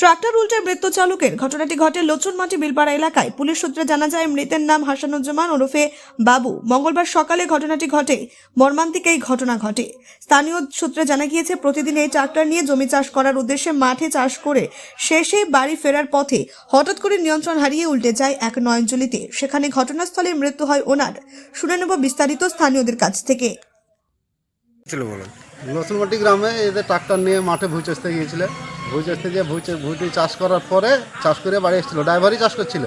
Tractor উল্টে মৃত্যু চালকের। ঘটনাটি ঘটে লোচনমাটি বিলপাড়া এলাকায়। পুলিশ সূত্রে জানা যায়, মৃতের নাম হাসানুজ্জামান ওরফে বাবু। মঙ্গলবার সকালে ঘটনাটি ঘটে। মর্মান্তিক এই ঘটনা ঘটে। স্থানীয় সূত্রে জানা গিয়েছে, প্রতিদিন এই ট্রাক্টর নিয়ে জমি চাষ করার উদ্দেশ্যে মাঠে চাষ করে শেষে বাড়ি ফেরার পথে হঠাৎ করে নিয়ন্ত্রণ হারিয়ে উল্টে যায় এক নয়নজলিতে। সেখানে ঘটনাস্থলে মৃত্যু হয় ওনার। শুনে নেব বিস্তারিত স্থানীয়দের কাছ থেকে। লসুনমাটি গ্রামে এদের ট্রাক্টর নিয়ে মাঠে ভুই চাষতে গিয়েছিল। ভুই চাষতে গিয়ে ভুই চা- ভুইটি চাষ করার পরে চাষ করে বাড়ি এসেছিল। ড্রাইভারই চাষ করছিল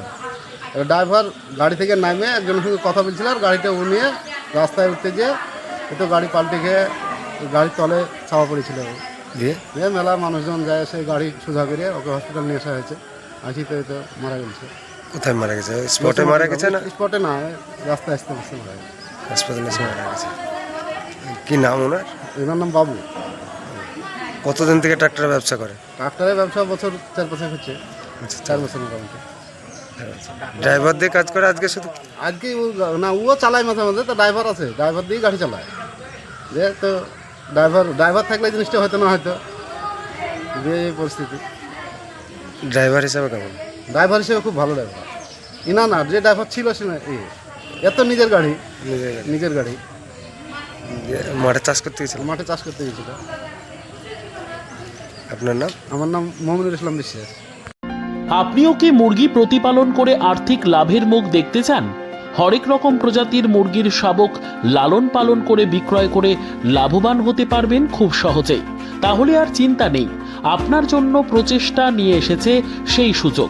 এবার ড্রাইভার গাড়ি থেকে নামে একজনের সঙ্গে কথা বলছিল আর গাড়িটা উনিয়ে রাস্তায় উঠতে গিয়ে এ তো গাড়ি পাল্টে খেয়ে গাড়ির তলে ছাওয়া পড়েছিল। দিয়ে? দিয়ে মেলা মানুষজন যায় সেই গাড়ি সোজা করে ওকে হসপিটাল নিয়ে আসা হয়েছে। আসি তো মারা গেছে। কোথায় মারা গেছে? স্পটে মারা গেছে না? স্পটে না রাস্তায় আসতে আসতে মারা গেছে। হাসপাতালে এসে মারা গেছে। কি নাম ওনার? এনার নাম বাবু। কতদিন থেকে ট্রাক্টরের ব্যবসা করে? ট্রাক্টরের ব্যবসা বছর চার বছর হচ্ছে। চার বছর মোটামুটি। ড্রাইভার দিয়ে কাজ করে আজকে শুধু? আজকে ও না ও চালায় মাঝে মাঝে তো ড্রাইভার আছে। ড্রাইভার দিয়েই গাড়ি চালায়। যে তো ড্রাইভার ড্রাইভার থাকলে জিনিসটা হয়তো না হয়তো। যে এই পরিস্থিতি। ড্রাইভার হিসাবে কেমন? ড্রাইভার হিসেবে খুব ভালো ড্রাইভার। না না যে ড্রাইভার ছিল সে এত নিজের গাড়ি। নিজের গাড়ি। মাঠে চাষ করতে গেছিল মাঠে চাষ করতে গেছিল। আপনার নাম? আমার নাম মোহাম্মদুল ইসলাম বিশ্বাস। আপনিও কি মুরগি প্রতিপালন করে আর্থিক লাভের মুখ দেখতে চান? হরেক রকম প্রজাতির মুরগির শাবক লালন পালন করে বিক্রয় করে লাভবান হতে পারবেন খুব সহজেই। তাহলে আর চিন্তা নেই আপনার জন্য প্রচেষ্টা নিয়ে এসেছে সেই সুযোগ।